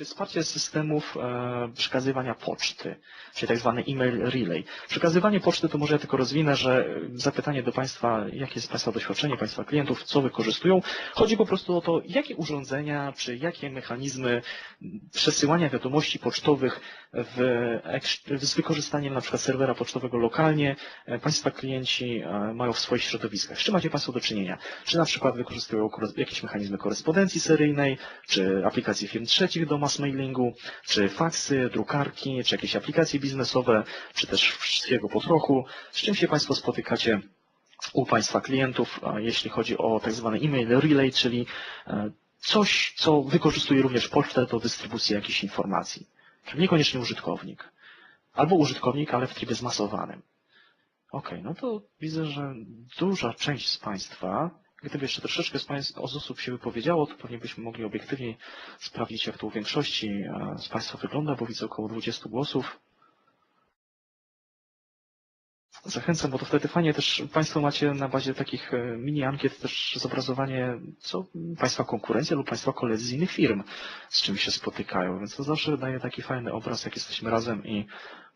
Czy wsparcie systemów e, przekazywania poczty, czyli tak zwany e-mail relay. Przekazywanie poczty to może ja tylko rozwinę, że e, zapytanie do Państwa, jakie jest Państwa doświadczenie, Państwa klientów, co wykorzystują. Chodzi po prostu o to, jakie urządzenia, czy jakie mechanizmy przesyłania wiadomości pocztowych w, z wykorzystaniem na przykład serwera pocztowego lokalnie e, Państwa klienci mają w swoich środowiskach. Z czym macie Państwo do czynienia? Czy na przykład wykorzystują jakieś mechanizmy korespondencji seryjnej, czy aplikacje firm trzecich do mass mailingu, czy faksy, drukarki, czy jakieś aplikacje biznesowe, czy też wszystkiego po trochu. Z czym się Państwo spotykacie u Państwa klientów, jeśli chodzi o tak zwany e-mail relay, czyli e, coś, co wykorzystuje również pocztę do dystrybucji jakichś informacji. Czyli niekoniecznie użytkownik. Albo użytkownik, ale w trybie zmasowanym. Ok, no to widzę, że duża część z Państwa Gdyby jeszcze troszeczkę z Państwa z osób się wypowiedziało, to pewnie byśmy mogli obiektywnie sprawdzić, jak to u większości e, z Państwa wygląda, bo widzę około 20 głosów. Zachęcam, bo to wtedy fajnie też Państwo macie na bazie takich e, mini ankiet też zobrazowanie, co Państwa konkurencja lub Państwa koledzy z innych firm, z czym się spotykają, więc to zawsze daje taki fajny obraz, jak jesteśmy razem i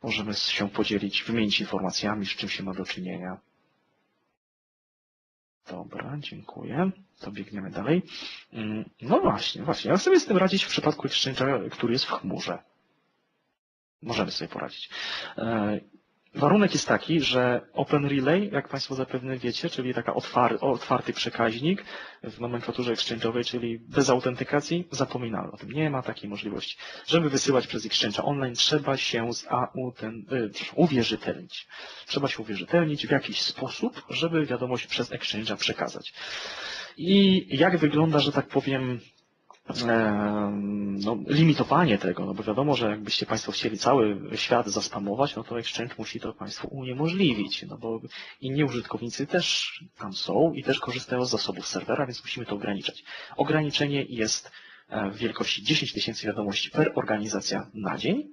możemy się podzielić, wymienić informacjami, z czym się ma do czynienia. Dobra, dziękuję. To biegniemy dalej. Mm, no właśnie, właśnie. Jak sobie z tym radzić w przypadku Exchange'a, który jest w chmurze? Możemy sobie poradzić. Warunek jest taki, że Open Relay, jak Państwo zapewne wiecie, czyli taka otwar otwarty przekaźnik w nomenklaturze exchange'owej, czyli bez autentykacji, zapominamy o tym. Nie ma takiej możliwości. Żeby wysyłać przez Exchange'a online, trzeba się z AU ten, y, uwierzytelnić. Trzeba się uwierzytelnić w jakiś sposób, żeby wiadomość przez Exchange'a przekazać. I jak wygląda, że tak powiem, no, limitowanie tego, no bo wiadomo, że jakbyście Państwo chcieli cały świat zaspamować, no to Exchange musi to Państwu uniemożliwić, no bo inni użytkownicy też tam są i też korzystają z zasobów serwera, więc musimy to ograniczać. Ograniczenie jest e, w wielkości 10 tysięcy wiadomości per organizacja na dzień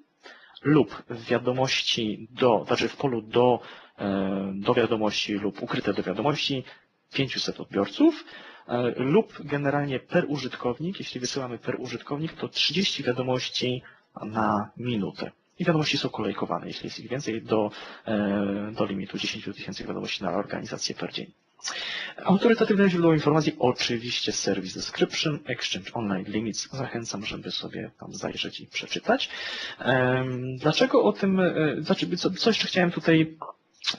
lub wiadomości do, znaczy w polu do, e, do wiadomości lub ukryte do wiadomości 500 odbiorców, lub generalnie per użytkownik, jeśli wysyłamy per użytkownik, to 30 wiadomości na minutę. I wiadomości są kolejkowane, jeśli jest ich więcej, do, e, do limitu 10 tysięcy wiadomości na organizację per dzień. Autorytatywne źródło informacji, oczywiście Service Description, Exchange Online Limits. Zachęcam, żeby sobie tam zajrzeć i przeczytać. Dlaczego o tym, e, znaczy, co jeszcze chciałem tutaj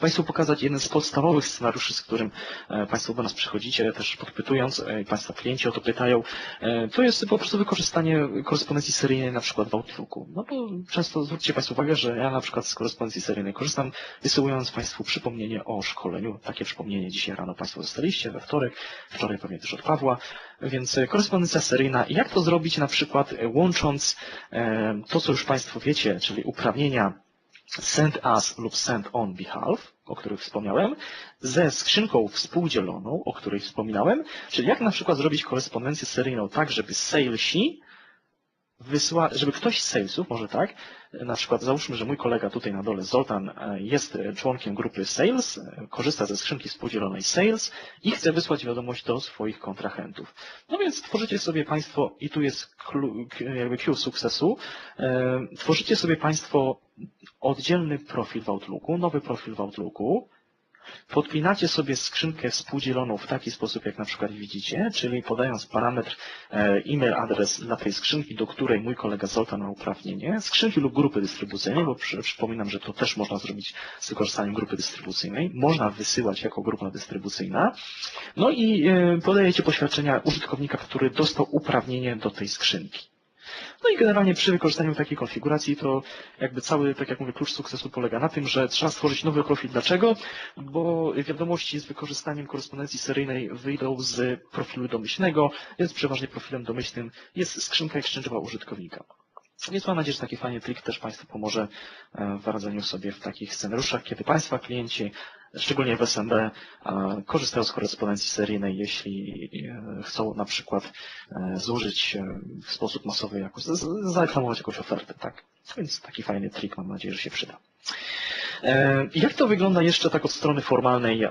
Państwu pokazać jeden z podstawowych scenariuszy, z którym e, Państwo do nas przychodzicie, też podpytując, e, Państwa klienci o to pytają, e, to jest po prostu wykorzystanie korespondencji seryjnej na przykład w Outlooku. No bo często zwróćcie Państwo uwagę, że ja na przykład z korespondencji seryjnej korzystam, wysyłując Państwu przypomnienie o szkoleniu. Takie przypomnienie dzisiaj rano Państwo dostaliście, we wtorek, wczoraj pewnie też od Pawła, więc korespondencja seryjna. Jak to zrobić na przykład łącząc to, co już Państwo wiecie, czyli uprawnienia send as lub send on behalf, o których wspomniałem, ze skrzynką współdzieloną, o której wspominałem, czyli jak na przykład zrobić korespondencję seryjną tak, żeby salesi wysyła, żeby ktoś z salesów, może tak, na przykład załóżmy, że mój kolega tutaj na dole, Zoltan, e, jest członkiem grupy sales, e, korzysta ze skrzynki współdzielonej sales i chce wysłać wiadomość do swoich kontrahentów. No więc tworzycie sobie Państwo, i tu jest jakby Q sukcesu, e, tworzycie sobie Państwo oddzielny profil w Outlooku, nowy profil w Outlooku, Podpinacie sobie skrzynkę współdzieloną w taki sposób, jak na przykład widzicie, czyli podając parametr e, e-mail adres dla tej skrzynki, do której mój kolega Zoltan ma uprawnienie, skrzynki lub grupy dystrybucyjnej, bo przypominam, że to też można zrobić z wykorzystaniem grupy dystrybucyjnej, można wysyłać jako grupa dystrybucyjna, no i e, podajecie poświadczenia użytkownika, który dostał uprawnienie do tej skrzynki. No i generalnie przy wykorzystaniu takiej konfiguracji to jakby cały, tak jak mówię, klucz sukcesu polega na tym, że trzeba stworzyć nowy profil. Dlaczego? Bo wiadomości z wykorzystaniem korespondencji seryjnej wyjdą z profilu domyślnego, więc przeważnie profilem domyślnym jest skrzynka exchange'owa użytkownika. Więc mam nadzieję, że taki fajny trik też Państwu pomoże e, w radzeniu sobie w takich scenariuszach, kiedy Państwa klienci, szczególnie w SMB, e, korzystają z korespondencji seryjnej, jeśli e, chcą na przykład zużyć w sposób masowy jakoś, zareklamować jakąś ofertę, tak? Więc taki fajny trik mam nadzieję, że się przyda. Jak to wygląda jeszcze tak od strony formalnej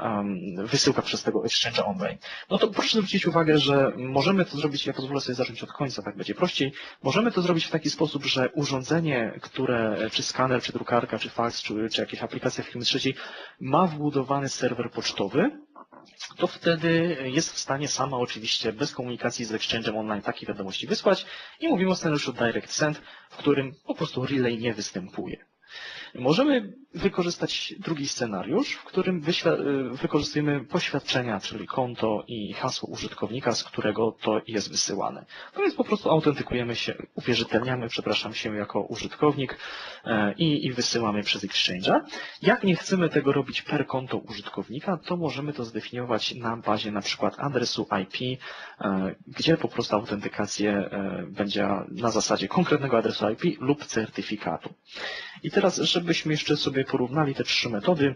wysyłka przez tego Exchange online? No to proszę zwrócić uwagę, że możemy to zrobić, ja pozwolę sobie zacząć od końca, tak będzie prościej. Możemy to zrobić w taki sposób, że urządzenie, które, czy skaner, czy drukarka, czy fax, czy, czy jakieś aplikacja firmy trzeciej ma wbudowany serwer pocztowy, to wtedy jest w stanie sama oczywiście bez komunikacji z Exchange'em online takie wiadomości wysłać i mówimy o scenariuszu Direct Send, w którym po prostu relay nie występuje. Możemy wykorzystać drugi scenariusz, w którym y, wykorzystujemy poświadczenia, czyli konto i hasło użytkownika, z którego to jest wysyłane. To więc po prostu autentykujemy się, uwierzytelniamy, przepraszam się, jako użytkownik e, i, i wysyłamy przez Exchange'a. Jak nie chcemy tego robić per konto użytkownika, to możemy to zdefiniować na bazie na przykład adresu IP, e, gdzie po prostu autentykację e, będzie na zasadzie konkretnego adresu IP lub certyfikatu. I teraz, żebyśmy jeszcze sobie porównali te trzy metody,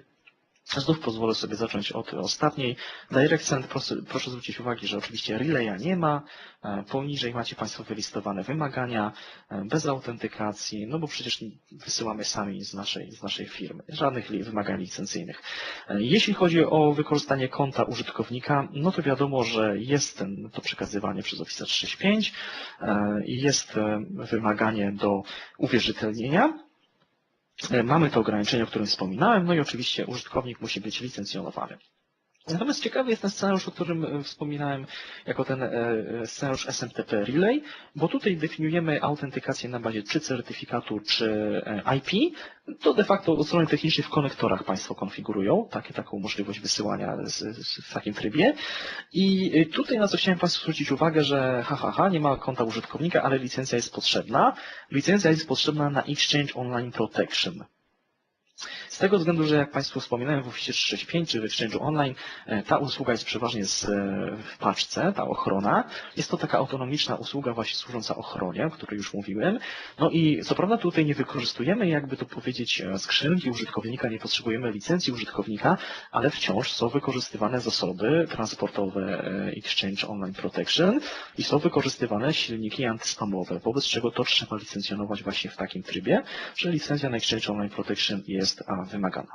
Znów pozwolę sobie zacząć od ostatniej. Direct Send, proszę, proszę zwrócić uwagę, że oczywiście relaya nie ma. E, Poniżej macie Państwo wylistowane wymagania e, bez autentykacji, no bo przecież wysyłamy sami z naszej, z naszej firmy. Żadnych wymagań licencyjnych. E, Jeśli chodzi o wykorzystanie konta użytkownika, no to wiadomo, że jest ten, to przekazywanie przez Office 365 e, i jest wymaganie do uwierzytelnienia. E, Mamy to ograniczenie, o którym wspominałem, no i oczywiście użytkownik musi być licencjonowany. Natomiast ciekawy jest ten scenariusz, o którym e, wspominałem, jako ten e, e, scenariusz SMTP Relay, bo tutaj definiujemy autentykację na bazie czy certyfikatu, czy IP. To de facto od strony technicznej w konektorach Państwo konfigurują takie, taką możliwość wysyłania w takim trybie. I tutaj na co chciałem Państwu zwrócić uwagę, że ha, ha, ha, nie ma konta użytkownika, ale licencja jest potrzebna. Licencja jest potrzebna na Exchange Online Protection. Z tego względu, że jak Państwu wspominałem w Office 365 czy w Exchange Online, e, ta usługa jest przeważnie z, e, w paczce, ta ochrona. Jest to taka autonomiczna usługa właśnie służąca ochronie, o której już mówiłem. No i co prawda tutaj nie wykorzystujemy, jakby to powiedzieć, e, skrzynki użytkownika, nie potrzebujemy licencji użytkownika, ale wciąż są wykorzystywane zasoby transportowe Exchange Online Protection i są wykorzystywane silniki antyspamowe, wobec czego to trzeba licencjonować właśnie w takim trybie, że licencja na Exchange Online Protection jest a, wymagana.